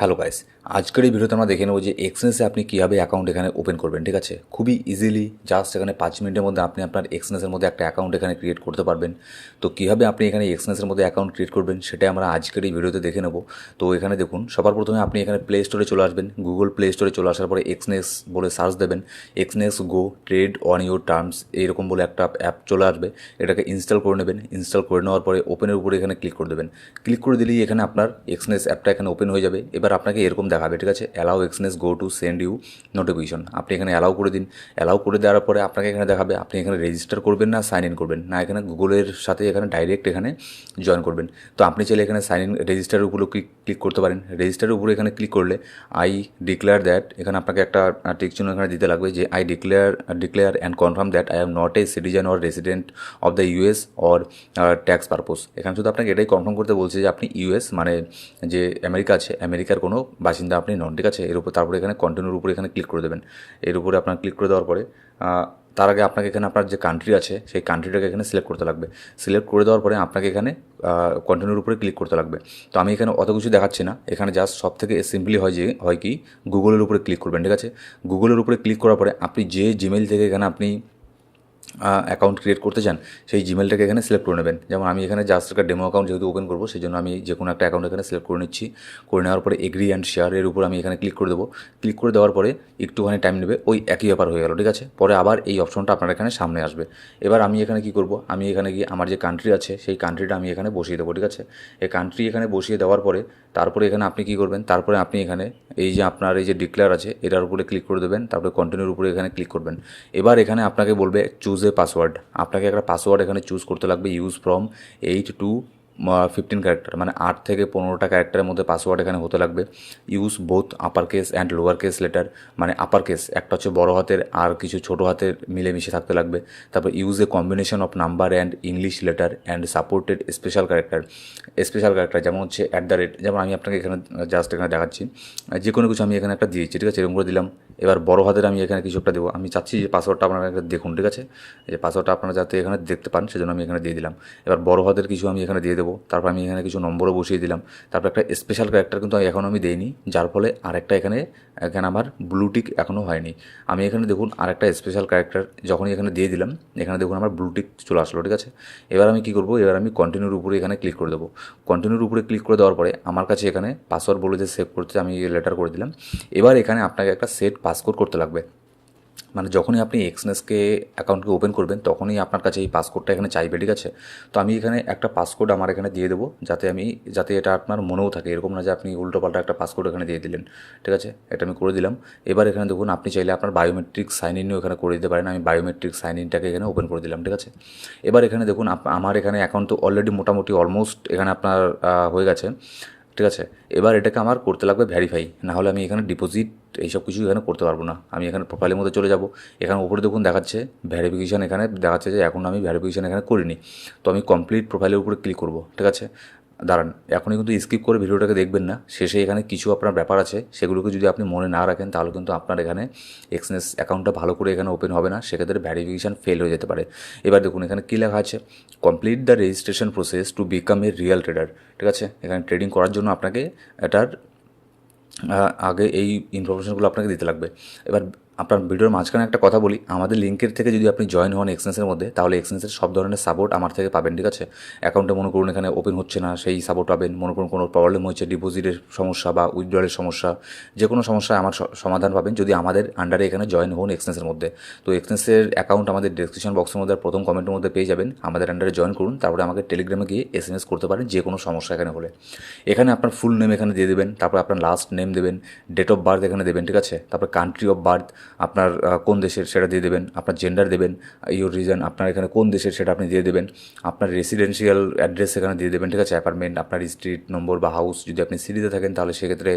Hello guys আজকের এই ভিডিওতে আমরা দেখে নেব যে এক্সনেসে আপনি কীভাবে অ্যাকাউন্ট এখানে ওপেন করবেন, ঠিক আছে? খুবই ইজিলি জাস্ট এখানে পাঁচ মিনিটের মধ্যে আপনি আপনার এক্সনেসের মধ্যে একটা অ্যাকাউন্ট এখানে ক্রিয়েট করতে পারবেন। তো কীভাবে আপনি এখানে এক্সনেসের মধ্যে অ্যাকাউন্ট ক্রিয়েট করবেন সেটাই আমরা আজকের এই ভিডিওতে দেখে নেব। তো এখানে দেখুন, সবার প্রথমে আপনি এখানে প্লে স্টোরে চলে আসবেন। গুগল প্লে স্টোরে চলে আসার পরে এক্সনেস বলে সার্চ দেবেন। Exness go trade on your terms এইরকম বলে একটা অ্যাপ চলে আসবে। এটাকে ইনস্টল করে নেবেন। ইনস্টল করে নেওয়ার পরে ওপেনের উপরে এখানে ক্লিক করে দেবেন। ক্লিক করে দিলেই এখানে আপনার এক্সনেস অ্যাপটা এখানে ওপেন হয়ে যাবে। এবার আপনাকে এরকম দেখাবে, ঠিক আছে? Allow Exness go to send you notification আপনি এখানে অ্যালাউ করে দিন। অ্যালাউ করে দেওয়ার পরে আপনাকে এখানে দেখাবে, আপনি এখানে রেজিস্টার করবেন না সাইন ইন করবেন। না, এখানে গুগলের সাথে এখানে ডাইরেক্ট এখানে জয়েন করবেন। তো আপনি চাইলে এখানে সাইন ইন রেজিস্টারের উপরে ক্লিক ক্লিক করতে পারেন। রেজিস্টারের উপরে এখানে ক্লিক করলে আই ডিক্লেয়ার দ্যাট এখানে আপনাকে একটা টিক চিহ্ন এখানে দিতে লাগবে যে I declare declare and confirm that I am not a citizen or resident of the US or tax purpose এখানে শুধু আপনাকে এটাই কনফার্ম করতে বলছে যে আপনি ইউএস মানে যে আমেরিকা আছে আমেরিকার কোনো বাসিন্দা আপনি নন ঠিক আছে? এর উপর তারপরে এখানে কন্টিনিউর উপরে এখানে ক্লিক করে দেবেন। এর উপরে আপনার ক্লিক করে দেওয়ার পরে তার আগে আপনাকে এখানে আপনার যে কান্ট্রি আছে, সেই কান্ট্রিটাকে এখানে সিলেক্ট করতে লাগবে। সিলেক্ট করে দেওয়ার পরে আপনাকে এখানে কন্টিনিউর উপরে ক্লিক করতে লাগবে। তো আমি এখানে অত কিছু দেখাচ্ছি না। এখানে জাস্ট সব থেকে সিম্পলি হয় যে, হয় কি? গুগলের উপরে ক্লিক করবেন। ঠিক আছে? গুগলের উপরে ক্লিক করার পরে আপনি যে জিমেল থেকে এখানে আপনি অ্যাকাউন্ট ক্রিয়েট করতে চান, সেই জিমেলটাকে এখানে সিলেক্ট করে নেবেন। যেমন আমি এখানে জাস্ট একটা ডেমো অ্যাকাউন্ট যেহেতু ওপেন করব সেই জন্য আমি যে কোনো একটা অ্যাকাউন্ট এখানে সিলেক্ট করে নিচ্ছি। করে নেওয়ার পরে এগ্রি অ্যান্ড শেয়ার এর উপর আমি এখানে ক্লিক করে দেবো। ক্লিক করে দেওয়ার পরে একটুখানি টাইম নেবে, ওই একই ব্যাপার হয়ে গেল, ঠিক আছে? পরে আবার এই অপশনটা আপনার এখানে সামনে আসবে। এবার আমি এখানে কি করব? আমি এখানে গিয়ে আমার যে কান্ট্রি আছে, সেই কান্ট্রিটা আমি এখানে বসিয়ে দেবো, ঠিক আছে? এই কান্ট্রি এখানে বসিয়ে দেওয়ার পরে, তারপরে এখানে আপনি কি করবেন? তারপরে আপনি এখানে এই যে আপনার এই যে ডিক্লেয়ার আছে, এটার উপরে ক্লিক করে দেবেন, তারপরে কন্টিনিউর উপরে এখানে ক্লিক করবেন। এবার এখানে আপনাকে বলবে চুজ এ পাসওয়ার্ড আপনাকে একটা পাসওয়ার্ড এখানে চুজ করতে লাগবে use from eight to fifteen character মানে আট থেকে পনেরোটা ক্যারেক্টারের মধ্যে পাসওয়ার্ড এখানে হতে লাগবে। Use both upper case and lower case letter মানে আপার কেস একটা হচ্ছে বড় হাতের আর কিছু ছোটো হাতের মিলেমিশে থাকতে লাগবে। তারপর use a combination of number and English letter and supported special character special character যেমন হচ্ছে অ্যাট দ্য রেট যেমন আমি আপনাকে এখানে জাস্ট এখানে দেখাচ্ছি। যে কোনো কিছু আমি এখানে একটা দিয়েছি, ঠিক আছে? এরকম করে দিলাম। এবার বড় হাতের আমি এখানে কিছু একটা দেবো। আমি চাচ্ছি যে পাসওয়ার্ডটা আপনারা দেখুন, ঠিক আছে? যে পাসওয়ার্ডটা আপনারা যাতে এখানে দেখতে পান, সেজন্য আমি এখানে দিয়ে দিলাম। এবার বড় হাতের কিছু আমি এখানে দিয়ে দেবো। তারপর আমি এখানে কিছু নম্বরও বসিয়ে দিলাম। তারপর একটা স্পেশাল ক্যারেক্টার কিন্তু এখন আমি দেইনি, যার ফলে আরেকটা এখানে এখানে আমার ব্লুটিক এখনও হয়নি। আমি এখানে দেখুন আরেকটা স্পেশাল ক্যারেক্টার যখনই এখানে দিয়ে দিলাম, এখানে দেখুন আমার ব্লুটিক চলে আসলো, ঠিক আছে? এবার আমি কী করব? এবার আমি কন্টিনিউর উপরে এখানে ক্লিক করে দেবো। কন্টিনিউর উপরে ক্লিক করে দেওয়ার পরে আমার কাছে এখানে পাসওয়ার্ড বলে যে সেভ করতে আমি লেটার করে দিলাম। এবার এখানে আপনাকে একটা সেট পাসকোড করতে লাগবে। মানে যখনই আপনি এক্সনেসকে অ্যাকাউন্টকে ওপেন করবেন, তখনই আপনার কাছে এই পাসকোডটা এখানে চাইবে, ঠিক আছে? তো আমি এখানে একটা পাসকোড আমার এখানে দিয়ে দেবো, যাতে আমি, যাতে এটা আপনার মনেও থাকে। এরকম না যে আপনি উল্টোপাল্টা একটা পাসকোড এখানে দিয়ে দিলেন, ঠিক আছে? এটা আমি করে দিলাম। এবার এখানে দেখুন, আপনি চাইলে আপনার বায়োমেট্রিক সাইন ইনও এখানে করে দিতে পারেন। আমি বায়োমেট্রিক সাইন ইনটাকে এখানে ওপেন করে দিলাম, ঠিক আছে? এবার এখানে দেখুন আমার এখানে অ্যাকাউন্ট তো অলরেডি মোটামুটি অলমোস্ট এখানে আপনার হয়ে গেছে। ঠিক আছে? এবার এটাকে আমার করতে লাগবে ভ্যারিফাই না হলে আমি এখানে ডিপোজিট এইসব কিছু এখানে করতে পারব না। আমি এখানে প্রোফাইলের মধ্যে চলে যাব। এখানে উপরে দেখুন দেখাচ্ছে ভ্যারিফিকেশান এখানে দেখাচ্ছে যে এখন আমি ভ্যারিফিকেশান এখানে করিনি। তো আমি কমপ্লিট প্রোফাইলের উপরে ক্লিক করব, ঠিক আছে? দাঁড়ান, এখনই কিন্তু স্কিপ করে ভিডিওটাকে দেখবেন না। শেষে এখানে কিছু আপনার ব্যাপার আছে, সেগুলোকে যদি আপনি মনে না রাখেন, তাহলে কিন্তু আপনার এখানে এক্সনেস অ্যাকাউন্টটা ভালো করে এখানে ওপেন হবে না, সেক্ষেত্রে ভ্যারিফিকেশান ফেল হয়ে যেতে পারে। এবার দেখুন, এখানে কী লেখা আছে? Complete the registration process to become a real trader ঠিক আছে? এখানে ট্রেডিং করার জন্য আপনাকে এটার আগে এই ইনফরমেশনগুলো আপনাকে দিতে লাগবে। এবার আপনার ভিডিওর মাঝখানে একটা কথা বলি, আমাদের লিঙ্কের থেকে যদি আপনি জয়েন হন এক্সনেসের মধ্যে, তাহলে এক্সনেসের সব ধরনের সাপোর্ট আমার থেকে পাবেন, ঠিক আছে? অ্যাকাউন্টে মনে করুন এখানে ওপেন হচ্ছে না, সেই সাপোর্ট পাবেন, মনে করুন কোনো প্রবলেম হচ্ছে ডিপোজিটের সমস্যা বা উইথড্রলের সমস্যা, যে কোনো সমস্যায় আমার সমাধান পাবেন যদি আমাদের আন্ডারে এখানে জয়েন হন এক্সনেসের মধ্যে। তো এক্সনেসের অ্যাকাউন্ট আমাদের ডিসক্রিপশন বক্সের মধ্যে প্রথম কমেন্টের মধ্যে পেয়ে যাবেন, আমাদের আন্ডারে জয়েন করুন, তারপরে আমাকে টেলিগ্রামে গিয়ে এস এম এস করতে পারেন, যে কোনো সমস্যা এখানে হলে। এখানে আপনার ফুল নেম এখানে দিয়ে দেবেন, তারপর আপনার লাস্ট নেম দেবেন ডেট অফ বার্থ এখানে দেবেন, ঠিক আছে? তারপর কান্ট্রি অফ বার্থ আপনার কোন দেশের সেটা দিয়ে দেবেন, আপনার জেন্ডার দেবেন ইউর রিজন আপনার এখানে কোন দেশের সেটা আপনি দিয়ে দেবেন, আপনার রেসিডেন্সিয়াল অ্যাড্রেস এখানে দিয়ে দেবেন, ঠিক আছে? অ্যাপার্টমেন্ট আপনার স্ট্রিট নম্বর বা হাউস যদি আপনি সিটিতে থাকেন, তাহলে সেক্ষেত্রে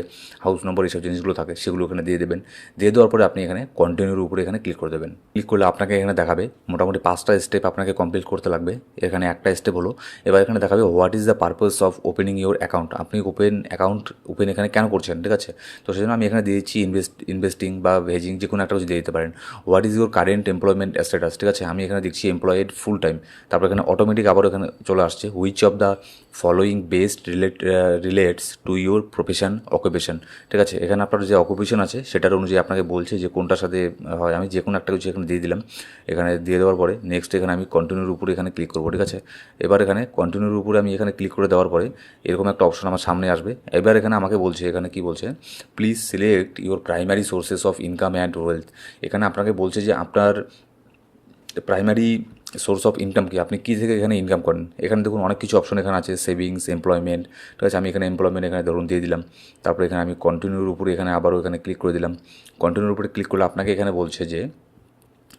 হাউস নম্বর এইসব জিনিসগুলো থাকে, সেগুলো এখানে দিয়ে দেবেন। দিয়ে দেওয়ার পরে আপনি এখানে কন্টিনিউর উপরে এখানে ক্লিক করে দেবেন। ক্লিক করলে আপনাকে এখানে দেখাবে, মোটামুটি পাঁচটা স্টেপ আপনাকে কমপ্লিট করতে লাগবে। এখানে একটা স্টেপ হলো, এবার এখানে দেখাবে what is the purpose of opening your account আপনি ওপেন অ্যাকাউন্ট ওপেন এখানে কেন করছেন, ঠিক আছে? তো সেজন্য আমি এখানে দিয়েছি ইনভেস্ট ইনভেস্টিং বা ভেজিং যে কোনো কিছু দিয়ে দিতে পারেন। What is your current employment status ঠিক আছে, আমি এখানে দেখছি এমপ্লয়েড ফুল টাইম তারপর এখানে অটোমেটিক আবার এখানে চলে আসছে। Which of the following best relate relates to your profession occupation ঠিক আছে, এখানে আপনার যে অকুপেশন আছে, সেটার অনুযায়ী আপনাকে বলছে যে কোনটার সাথে হয়। আমি যে কোনো একটা কিছু এখানে দিয়ে দিলাম। এখানে দিয়ে দেওয়ার পরে নেক্সট এখানে আমি কন্টিনিউর উপরে এখানে ক্লিক করব। ঠিক আছে, এবার এখানে কন্টিনিউর উপরে আমি এখানে ক্লিক করে দেওয়ার পরে এরকম একটা অপশন আমার সামনে আসবে। এবার এখানে আমাকে বলছে, এখানে কি বলছে please select your primary sources of income and wealth এখানে আপনাকে বলছে যে আপনার প্রাইমারি সোর্স অফ ইনকাম কি? আপনি কী থেকে এখানে ইনকাম করেন? এখানে দেখুন অনেক কিছু অপশন এখানে আছে সেভিংস এমপ্লয়মেন্ট ঠিক আছে, আমি এখানে এমপ্লয়মেন্ট এখানে ধরুন দিয়ে দিলাম। তারপরে এখানে আমি কন্টিনিউর উপরে এখানে আবারও এখানে ক্লিক করে দিলাম। কন্টিনিউর উপরে ক্লিক করলে আপনাকে এখানে বলছে যে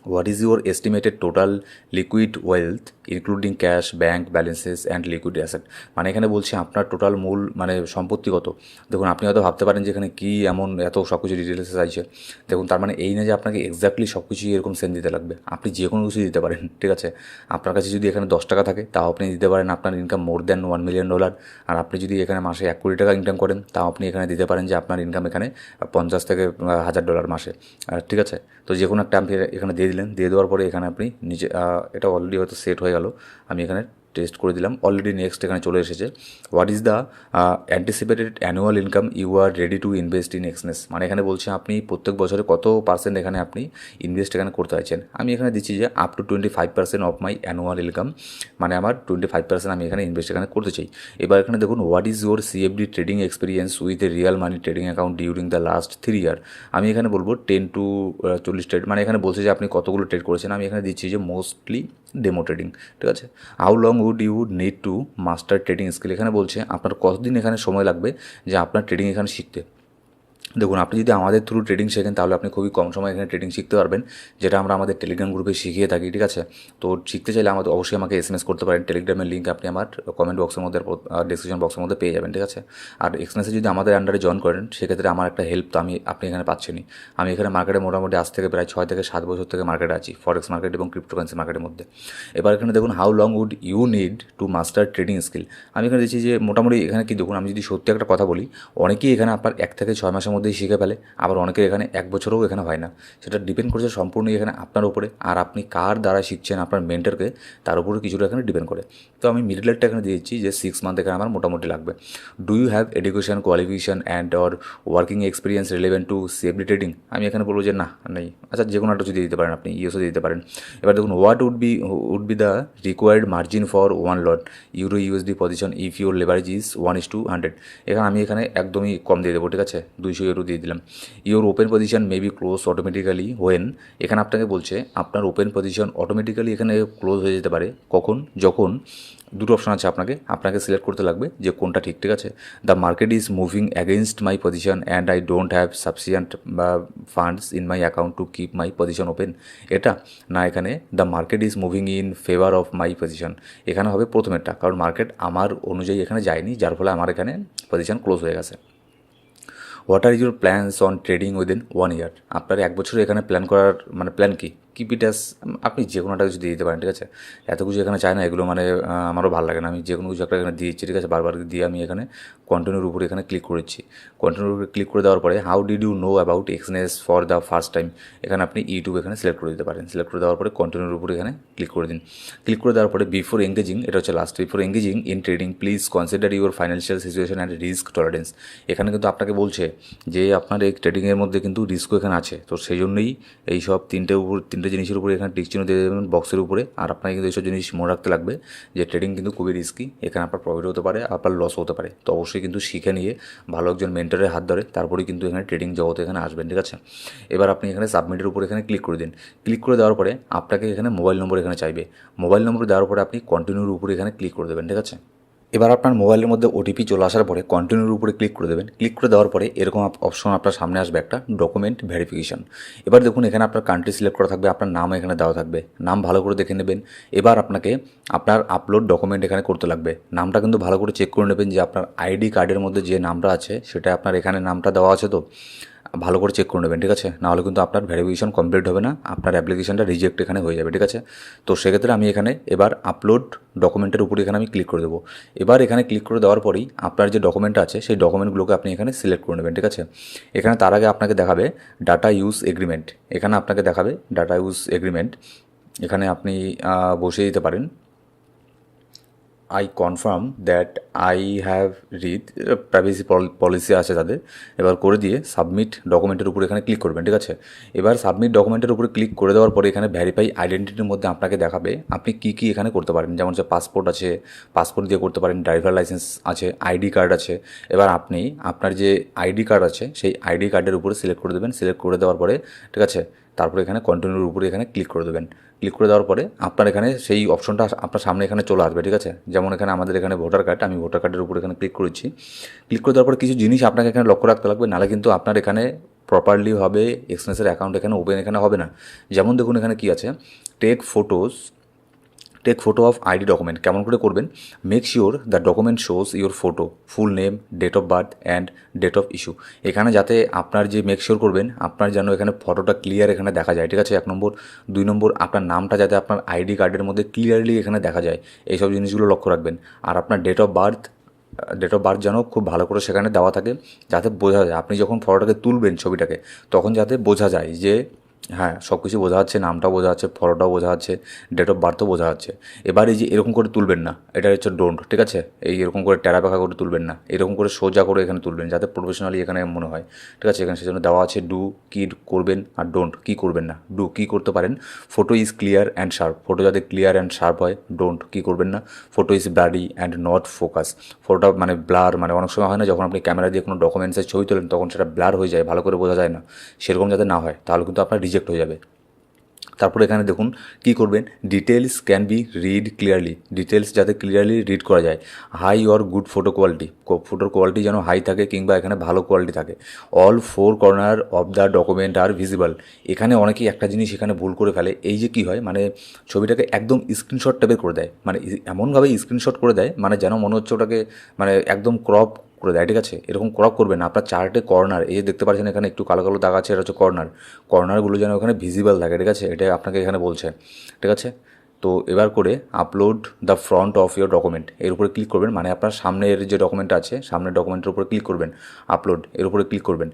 what is your estimated total liquid wealth including cash bank balances and liquid asset মানে এখানে বলছে আপনার টোটাল মূল মানে সম্পত্তি কত? দেখুন, আপনি হয়তো ভাবতে পারেন যে এখানে কী এমন এত সব কিছু ডিটেলসে চাইছে। দেখুন, তার মানে এই না যে আপনাকে এক্স্যাক্টলি সব কিছুই এরকম সেন্ড দিতে লাগবে। আপনি যে কোনো কিছু দিতে পারেন, ঠিক আছে? আপনার কাছে যদি এখানে দশ টাকা থাকে, তাও আপনি দিতে পারেন আপনার income more than one million dollar আর আপনি যদি এখানে মাসে এক কোটি টাকা ইনকাম করেন, তাও আপনি এখানে দিতে পারেন যে আপনার ইনকাম এখানে পঞ্চাশ থেকে হাজার ডলার মাসে। আর ঠিক আছে? তো যে কোনো একটা আপনি এখানে দিয়ে দিলেন, দিয়ে দেওয়ার পরে এখানে আপনি নিজে এটা অলরেডি হয়তো সেট হয়ে গেল। আমি এখানে টেস্ট করে দিলাম। অলরেডি নেক্সট এখানে চলে এসেছে। What is the anticipated annual income you are ready to invest in Exness মানে এখানে বলছে আপনি প্রত্যেক বছরে কত পার্সেন্ট এখানে আপনি ইনভেস্ট এখানে করতে চাইছেন? আমি এখানে দিচ্ছি যে up to twenty five percent of my annual income মানে আমার টোয়েন্টি ফাইভ পার্সেন্ট আমি এখানে ইনভেস্ট এখানে করতে চাই। এবার এখানে দেখুন what is your CFD trading experience with a real money trading account during the last three year আমি এখানে বলব টেন টু চল্লিশ ট্রেড মানে এখানে বলছে যে আপনি কতগুলো ট্রেড করেছেন? আমি এখানে দিচ্ছি যে মোস্টলি ডেমো ট্রেডিং ঠিক আছে? How long would you need to master trading skill এখানে বলছে, আপনার কতদিন এখানে সময় লাগবে যে আপনার ট্রেডিং এখানে শিখতে? দেখুন, আপনি যদি আমাদের থ্রু ট্রেডিং শেখেন, তাহলে আপনি খুবই কম সময় এখানে ট্রেডিং শিখতে পারবেন, যেটা আমরা আমাদের টেলিগ্রাম গ্রুপে শিখিয়ে থাকি, ঠিক আছে? তো শিখতে চাইলে আমাদের, অবশ্যই আমাকে এস করতে পারেন টেলিগ্রামের লিঙ্ক আপনি আমার কমেন্ট বক্সের মধ্যে ডিসক্রিপশন বক্সের মধ্যে পেয়ে যাবেন, ঠিক আছে? আর এক্সএমএসে যদি আমাদের আন্ডারে জয়েন করেন, সেক্ষেত্রে আমার একটা হেল্প তো আমি, আপনি এখানে পাচ্ছেনই। আমি এখানে মার্কেটে মোটামুটি আজ থেকে প্রায় ছয় থেকে সাত বছর থেকে মার্কেটে আছি ফরেক্স মার্কেট এবং ক্রিপ্টোকারেন্সি মার্কেটের মধ্যে। এবার এখানে দেখুন how long would you need to master trading skill আমি এখানে দেখছি যে মোটামুটি এখানে কি, দেখুন, আমি যদি সত্যি একটা কথা বলি, অনেকেই এখানে আপনার এক থেকে ছয় মাসের মধ্যেই শিখে ফেলে। আবার অনেকের এখানে এক বছরও এখানে হয় না। সেটা ডিপেন্ড করছে সম্পূর্ণই এখানে আপনার উপরে আর আপনি কার দ্বারা শিখছেন আপনার মেন্টারকে তার উপরে কিছুটা এখানে ডিপেন্ড করে। তো আমি মিডলেরটা এখানে দিয়েছি যে সিক্স মান্থ এখানে আমার মোটামুটি লাগবে। Do you have education qualification and or working experience relevant to safety trading আমি এখানে বলব যে না, নেই। আচ্ছা যে কোনো একটা যদি দিতে পারেন আপনি ইউএসও দিতে পারেন। এবার দেখুন what would be would be the required margin for one lot euro USD position if your leverage is one is to hundred এখানে আমি এখানে একদমই কম দিয়ে দেবো, ঠিক আছে? দুইশো ইউরো দিয়ে দিলাম। Your open position may be close automatically when এখানে আপনাকে বলছে, আপনার ওপেন পজিশন অটোমেটিক্যালি এখানে ক্লোজ হয়ে যেতে পারে। কখন? যখন দুটো অপশন আছে আপনাকে আপনাকে সিলেক্ট করতে লাগবে যে কোনটা ঠিক ঠিক আছে? The market is moving against my position and I don't have sufficient বা funds in my account to keep my position open এটা না, এখানে the market is moving in favour of my position এখানে হবে প্রথমেরটা, কারণ মার্কেট আমার অনুযায়ী এখানে যায়নি, যার ফলে আমার এখানে পজিশন ক্লোজ হয়ে গেছে। What are your plans on trading within one year আপনার এক বছর এখানে প্ল্যান করার মানে প্ল্যান কি? কিপ ইট অ্যাস আপনি যে কোনো একটা কিছু দিয়ে দিতে পারেন, ঠিক আছে? এত কিছু এখানে চাই না, এগুলো মানে আমারও ভালো লাগে না। আমি যে কোনো কিছু একটা এখানে দিয়েছি, ঠিক আছে? বারবার দিয়ে আমি এখানে কন্টিনিউর উপরে এখানে ক্লিক করেছি। কন্টিনিউর উপরে ক্লিক করে দেওয়ার পরে how did you know about Exness for the first time এখানে আপনি ইউটিউব এখানে সিলেক্ট করে দিতে পারেন। সিলেক্ট করে দেওয়ার পরে কন্টিনিউর উপরে এখানে ক্লিক করে দিন। ক্লিক করে দেওয়ার পরে বিফোর এঙ্গেজিং এটা হচ্ছে last before engaging in trading please consider your financial situation and risk tolerance এখানে কিন্তু আপনাকে বলছে যে, আপনার এই ট্রেডিংয়ের মধ্যে কিন্তু রিস্কও এখানে আছে। তো সেই জন্যই এই সব তিনটে উপর, তিনটে জিনিসের উপরে এখানে টিক চিহ্ন দিয়ে দেবেন বক্সের উপরে। আর আপনাকে কিন্তু এইসব জিনিস মনে রাখতে লাগবে যে ট্রেডিং কিন্তু খুবই রিস্কি এখানে আপনার প্রফিট হতে পারে, আপনার লস হতে পারে। তো অবশ্যই কিন্তু শিখে নিয়ে ভালো একজন মেন্টারের হাত ধরে তারপরে কিন্তু এখানে ট্রেডিং জগতে এখানে আসবেন, ঠিক আছে? এবার আপনি এখানে সাবমিটের উপর এখানে ক্লিক করে দিন। ক্লিক করে দেওয়ার পরে আপনাকে এখানে মোবাইল নম্বর এখানে চাইবে। মোবাইল নম্বর দেওয়ার পরে আপনি কন্টিনিউর উপরে এখানে ক্লিক করে দেবেন, ঠিক আছে? এবার আপনার মোবাইলের মধ্যে ওটিপি চলে আসার পরে কন্টিনিউর উপরে ক্লিক করে দেবেন। ক্লিক করে দেওয়ার পরে এরকম অপশন আপনার সামনে আসবে একটা ডকুমেন্ট ভেরিফিকেশন এবার দেখুন, এখানে আপনার কান্ট্রি সিলেক্ট করা থাকবে, আপনার নাম এখানে দেওয়া থাকবে। নাম ভালো করে দেখে নেবেন। এবার আপনাকে আপনার আপলোড ডকুমেন্ট এখানে করতে লাগবে। নামটা কিন্তু ভালো করে চেক করে নেবেন যে আপনার আইডি কার্ডের মধ্যে যে নামটা আছে, সেটা আপনার এখানে নামটা দেওয়া আছে তো। ভালো করে চেক করে নেবেন, ঠিক আছে? নাহলে কিন্তু আপনার ভেরিফিকেশন কমপ্লিট হবে না, আপনার অ্যাপ্লিকেশনটা রিজেক্ট এখানে হয়ে যাবে, ঠিক আছে? তো সেক্ষেত্রে আমি এখানে এবার আপলোড ডকুমেন্টের উপরে এখানে আমি ক্লিক করে দেবো। এবার এখানে ক্লিক করে দেওয়ার পরেই আপনার যে ডকুমেন্ট আছে, সেই ডকুমেন্টগুলোকে আপনি এখানে সিলেক্ট করে নেবেন, ঠিক আছে? এখানে তার আগে আপনাকে দেখাবে ডাটা ইউজ এগ্রিমেন্ট এখানে আপনাকে দেখাবে ডাটা ইউজ এগ্রিমেন্ট এখানে আপনি বসিয়ে দিতে পারেন। I confirm that I have read privacy policy আছে তাদের। এবার করে দিয়ে সাবমিট ডকুমেন্টের উপরে এখানে ক্লিক করবেন, ঠিক আছে? এবার সাবমিট ডকুমেন্টের উপরে ক্লিক করে দেওয়ার পরে এখানে ভ্যারিফাই আইডেন্টিটির মধ্যে আপনাকে দেখাবে আপনি কী কী এখানে করতে পারেন। যেমন হচ্ছে পাসপোর্ট আছে পাসপোর্ট দিয়ে করতে পারেন ড্রাইভার লাইসেন্স আছে আইডি কার্ড আছে। এবার আপনি আপনার যে আইডি কার্ড আছে, সেই আইডি কার্ডের উপরে সিলেক্ট করে দেবেন। সিলেক্ট করে দেওয়ার পরে, ঠিক আছে? তারপরে এখানে কন্টিনিউর উপরে এখানে ক্লিক করে দেবেন। ক্লিক করে দেওয়ার পরে আপনার এখানে সেই অপশনটা আপনার সামনে এখানে চলে আসবে, ঠিক আছে? যেমন এখানে আমাদের এখানে ভোটার কার্ড আমি ভোটার কার্ডের উপর এখানে ক্লিক করেছি। ক্লিক করে দেওয়ার পরে কিছু জিনিস আপনাকে এখানে লক্ষ্য রাখতে লাগবে, নাহলে কিন্তু আপনার এখানে প্রপারলি হবে এক্সপেন্সের অ্যাকাউন্ট এখানে ওপেন এখানে হবে না। যেমন দেখুন এখানে কি আছে? Take photos take photo of ID document কেমন করে করবেন? Make sure the document shows your photo full name date of birth and date of issue এখানে যাতে আপনার যে মেক শিওর করবেন, আপনার যেন এখানে ফটোটা ক্লিয়ার এখানে দেখা যায়, ঠিক আছে? এক নম্বর। দুই নম্বর, আপনার নামটা যাতে আপনার আইডি কার্ডের মধ্যে ক্লিয়ারলি এখানে দেখা যায়। এইসব জিনিসগুলো লক্ষ্য রাখবেন। আর আপনার date of birth date of birth যেন খুব ভালো করে সেখানে দেওয়া থাকে, যাতে বোঝা যায়। আপনি যখন ফটোটাকে তুলবেন ছবিটাকে, তখন যাতে বোঝা যায় যে হ্যাঁ সব কিছু বোঝা যাচ্ছে, নামটাও বোঝা যাচ্ছে, ফটোটাও বোঝা যাচ্ছে ডেট অফ বার্থও বোঝা যাচ্ছে। এবার এই যে এরকম করে তুলবেন না, এটা হচ্ছে ডোন্ট ঠিক আছে? এই এরকম করে টেরা করে তুলবেন না, এরকম করে সোজা করে এখানে তুলবেন, যাতে প্রফেশনালি এখানে মনে হয়, ঠিক আছে? এখানে সেজন্য দেওয়া আছে ডু কি করবেন আর ডোন্ট কি করবেন না। ডু কি করতে পারেন? Photo is clear and sharp photo যাতে ক্লিয়ার অ্যান্ড শার্প হয় ডোন্ট কি করবেন না? Photo is bloody and not focus ফটোটা মানে ব্লার মানে অনেক সময় হয় না, যখন আপনি ক্যামেরা দিয়ে কোনো ডকুমেন্টসের ছবি তোলেন, তখন সেটা ব্লার হয়ে যায়, ভালো করে বোঝা যায় না, সেরকম যাতে না হয়, তাহলে কিন্তু আপনার রিজেক্ট হয়ে যাবে। তারপরে এখানে দেখুন কি করবেন? Details can be read clearly details যাতে ক্লিয়ারলি রিড করা যায়। High or good photo quality ফটোর কোয়ালিটি যেন হাই থাকে কিংবা এখানে ভালো কোয়ালিটি থাকে। All four corner of the document are visible এখানে অনেকেই একটা জিনিস এখানে ভুল করে ফেলে। এই যে কি হয়? মানে ছবিটাকে একদম স্ক্রিনশট টাইপের করে দেয়। মানে এমনভাবে স্ক্রিনশট করে দেয় মানে যেন মনে হচ্ছে ওটাকে মানে একদম ক্রপ করে দেয়, ঠিক আছে? এরকম ক্রপ করবেন আপনার চার্টে কর্নার এই যে দেখতে পাচ্ছেন এখানে একটু কালো কালো দাগ আছে, এটা হচ্ছে কর্নার কর্নারগুলো যেন ওখানে ভিজিবল থাকে, ঠিক আছে? এটা আপনাকে এখানে বলছে, ঠিক আছে? তো এবার করে upload the front of your document এর উপরে ক্লিক করবেন মানে আপনার সামনের যে ডকুমেন্ট আছে, সামনের ডকুমেন্টের উপরে ক্লিক করবেন আপলোড এর উপরে ক্লিক করবেন।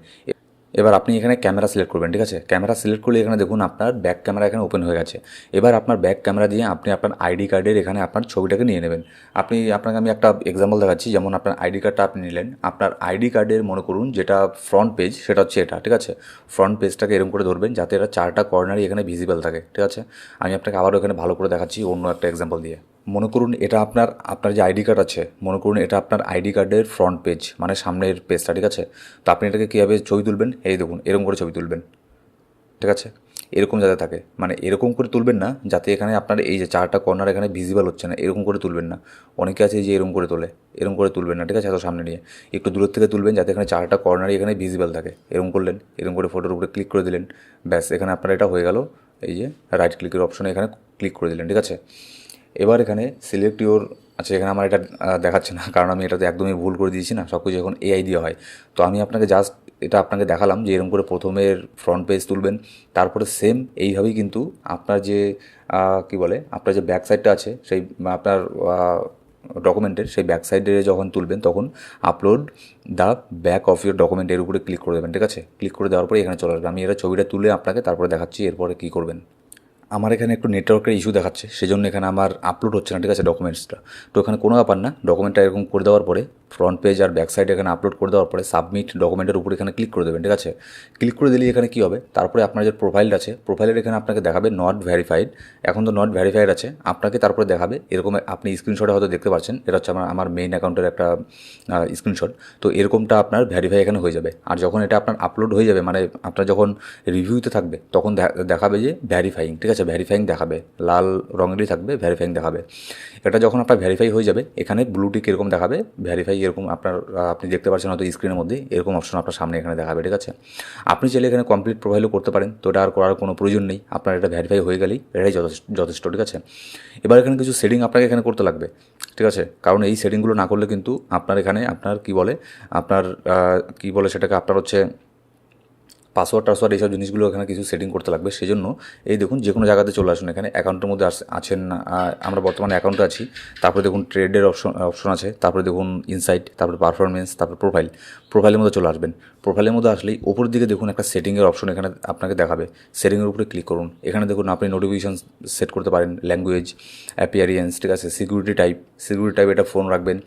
এবার আপনি এখানে ক্যামেরা সিলেক্ট করবেন, ঠিক আছে? ক্যামেরা সিলেক্ট করলে এখানে দেখুন আপনার ব্যাক ক্যামেরা এখানে ওপেন হয়ে গেছে। এবার আপনার ব্যাক ক্যামেরা দিয়ে আপনি আপনার আইডি কার্ডের এখানে আপনার ছবিটাকে নিয়ে নেবেন। আপনি, আপনাকে আমি একটা এক্সাম্পল দেখাচ্ছি, যেমন আপনার আইডি কার্ডটা আপনি নিলেন। আপনার আইডি কার্ডের মনে করুন যেটা ফ্রন্ট পেজ সেটা হচ্ছে এটা, ঠিক আছে? ফ্রন্ট পেজটাকে এরকম করে ধরবেন যাতে এটা চারটা কর্নারই এখানে ভিজিবল থাকে, ঠিক আছে? আমি আপনাকে আবারও এখানে ভালো করে দেখাচ্ছি অন্য একটা এক্সাম্পল দিয়ে। মনে করুন এটা আপনার আপনার যে আইডি কার্ড আছে, মনে করুন এটা আপনার আইডি কার্ডের ফ্রন্ট পেজ মানে সামনের পেজটা ঠিক আছে? তো আপনি এটাকে কীভাবে ছবি তুলবেন? এই দেখুন, এরকম করে ছবি তুলবেন, ঠিক আছে? এরকম যাতে থাকে মানে এরকম করে তুলবেন না, যাতে এখানে আপনার এই যে চারটা কর্নার এখানে ভিজিবল হচ্ছে না, এরকম করে তুলবেন না। অনেকে আছে যে এরকম করে তোলে, এরকম করে তুলবেন না, ঠিক আছে? এত সামনে নিয়ে। একটু দূরের থেকে তুলবেন, যাতে এখানে চারটা কর্নারই এখানে ভিজিবল থাকে। এরকম করলেন, এরকম করে ফটোর উপরে ক্লিক করে দিলেন, ব্যাস, এখানে আপনার এটা হয়ে গেল, এই যে রাইট ক্লিকের অপশনে এখানে ক্লিক করে দিলেন, ঠিক আছে? এবার এখানে সিলেক্ট ইউর আচ্ছা এখানে আমার এটা দেখাচ্ছে না, কারণ আমি এটাতে একদমই ভুল করে দিয়েছি না সব কিছু এখন এআই দিয়ে হয়। তো আমি আপনাকে জাস্ট এটা আপনাকে দেখালাম যে এরকম করে প্রথমের ফ্রন্ট পেজ তুলবেন, তারপরে সেম এইভাবেই কিন্তু আপনার যে কি বলে, আপনার যে ব্যাক সাইডটা আছে, সেই, আপনার ডকুমেন্টের সেই ব্যাক সাইডে যখন তুলবেন, তখন upload the back of your document এর উপরে ক্লিক করে দেবেন, ঠিক আছে? ক্লিক করে দেওয়ার পরে এখানে চলে আসবে। আমি এটা ছবিটা তুলে আপনাকে তারপরে দেখাচ্ছি, এরপরে কী করবেন। আমার এখানে একটু নেটওয়ার্কের ইস্যু দেখাচ্ছে, সেজন্য এখানে আমার আপলোড হচ্ছে না, ঠিক আছে ডকুমেন্টসটা তো এখানে কোনো ব্যাপার না ডকুমেন্টটা এরকম করে দেওয়ার পরে ফ্রন্ট পেজ আর ব্যাক সাইড এখানে আপলোড করে দেওয়ার পরে সাবমিট ডকুমেন্টের উপরে এখানে ক্লিক করে দেবেন, ঠিক আছে? ক্লিক করে দিলে এখানে কী হবে? তারপরে আপনার যে প্রোফাইলটা আছে প্রোফাইলের এখানে আপনাকে দেখাবে নট ভ্যারিফাইড এখন তো নট ভেরিফাইড আছে, আপনাকে তারপরে দেখাবে, এরকম আপনি স্ক্রিনশটে হয়তো দেখতে পাচ্ছেন, এটা হচ্ছে আমার আমার মেইন অ্যাকাউন্টের একটা স্ক্রিনশট তো এরকমটা আপনার ভেরিফাই এখানে হয়ে যাবে। আর যখন এটা আপনার আপলোড হয়ে যাবে মানে আপনার যখন রিভিউতে থাকবে, তখন দেখাবে যে ভ্যারিফাইং ঠিক আছে? ভ্যারিফাইং দেখাবে। লাল রঙেরই থাকবে ভ্যারিফাইং দেখাবে। এটা যখন আপনার ভ্যারিফাই হয়ে যাবে, এখানে ব্লুটিক এরকম দেখাবে ভ্যারিফাই এরকম আপনার আপনি দেখতে পাচ্ছেন হয়তো স্ক্রিনের মধ্যে, এরকম অপশন আপনার সামনে এখানে দেখাবে, ঠিক আছে? আপনি চাইলে এখানে কমপ্লিট প্রোফাইলও করতে পারেন, তো এটা আর করার কোনো প্রয়োজন নেই, আপনার এটা ভ্যারিফাই হয়ে গেলেই এটাই যথেষ্ট, ঠিক আছে? এবার এখানে কিছু সেটিং আপনাকে এখানে করতে লাগবে, ঠিক আছে? কারণ এই সেটিংগুলো না করলে কিন্তু আপনার এখানে, আপনার কি বলে, আপনার কি বলে সেটাকে, আপনার হচ্ছে পাসওয়ার্ড টাসওয়ার্ড এইসব জিনিসগুলো এখানে কিছু সেটিং করতে লাগবে। সেই জন্য এই দেখুন যে কোনো জায়গাতে চলে আসুন। এখানে অ্যাকাউন্টের মধ্যে আছেন আমরা বর্তমানে অ্যাকাউন্টে আছি। তারপরে দেখুন ট্রেডের অপশন অপশন আছে। তারপরে দেখুন ইনসাইট তারপরে পারফরমেন্স তারপরে প্রোফাইল প্রোফাইলের মধ্যে চলে আসবেন। প্রোফাইলের মধ্যে আসলেই ওপর দিকে দেখুন, একটা সেটিংয়ের অপশন এখানে আপনাকে দেখাবে। সেটিংয়ের উপরে ক্লিক করুন। এখানে দেখুন, আপনি নোটিফিকেশন সেট করতে পারেন। ল্যাঙ্গুয়েজ অ্যাপিয়ারিয়েন্স ঠিক আছে? সিকিউরিটি টাইপ সিকিউরিটি টাইপ এটা ফোন রাখবেন।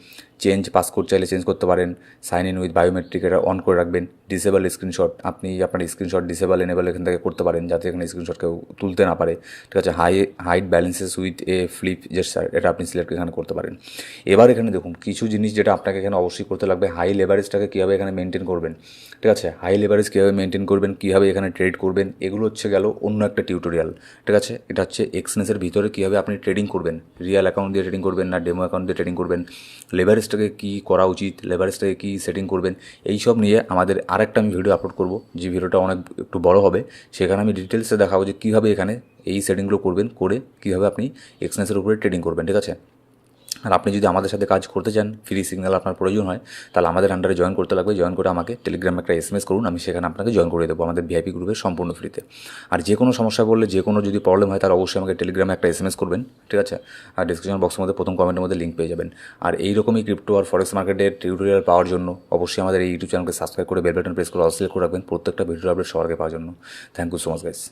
চেঞ্জ পাসকোড চাইলে চেঞ্জ করতে পারেন সাইন ইন উইথ বায়োমেট্রিক এটা অন করে রাখবেন ডিসেবল স্ক্রিনশট আপনি আপনার স্ক্রিনশট ডিসেবল এনেবল এখান থেকে করতে পারেন, যাতে এখানে স্ক্রিনশট কেউ তুলতে না পারে। ঠিক আছে high height balances with a flip gesture এটা আপনি সিলেক্ট এখানে করতে পারেন। এবার এখানে দেখুন, কিছু জিনিস যেটা আপনাকে এখানে অবশ্যই করতে লাগবে হাই লেভারেজটাকে কীভাবে এখানে মেনটেন করবেন। ঠিক আছে হাই লেভারেজ কীভাবে মেনটেন করবেন, কীভাবে এখানে ট্রেড করবেন, এগুলো হচ্ছে গেল অন্য একটা টিউটোরিয়াল ঠিক আছে, এটা হচ্ছে এক্সনেসের ভিতরে কীভাবে আপনি ট্রেডিং করবেন রিয়েল অ্যাকাউন্ট দিয়ে ট্রেডিং করবেন না ডেমো অ্যাকাউন্ট দিয়ে ট্রেডিং করবেন। লেভারেজটাকে কী করা উচিত লেভারেজটাকে কী সেটিং করবেন, এই সব নিয়ে আমাদের আরেকটা আমি ভিডিও আপলোড করব। যে ভিডিওটা অনেক একটু বড় হবে, সেখানে আমি ডিটেলসে দেখাবো যে কীভাবে এখানে এই সেটিংগুলো করবেন, করে কীভাবে আপনি এক্সনেসের উপরে ট্রেডিং করবেন, ঠিক আছে? আর আপনি যদি আমাদের সাথে কাজ করতে চান ফ্রি সিগন্যাল আপনার প্রয়োজন হয়, তাহলে আমাদের আন্ডারে জয়েন করতে লাগবে। জয়েন করে আমাকে টেলিগ্রামে একটা এস করুন, আমি সেখানে আপনাকে জয়েন করে দেবো আমাদের ভিআইপি গ্রুপে সম্পূর্ণ ফ্রিতে আর যে কোনো সমস্যা বললে যে কোনো যদি প্রবলেম হয়, তাহলে অবশ্যই আমাকে টেলিগ্রামে একটা এস করবেন, ঠিক আছে? আর ডিসক্রিপশন বক্সের মধ্যে প্রথম কমেন্টের মধ্যে লিঙ্ক পেয়ে যাবেন। আর এইরকমই ক্রিপ্টো আর ফরেক্স মার্কেটের টিউটোরিয়াল পাওয়ার জন্য অবশ্যই আমাদের এই ইউটিউব চ্যানেলকে সাবস্ক্রাইব করে বেল বাটন প্রেস করে অল করে রাখবেন, প্রত্যেকটা ভিডিও আপডেট সবার পাওয়ার জন্য। Thank you so much guys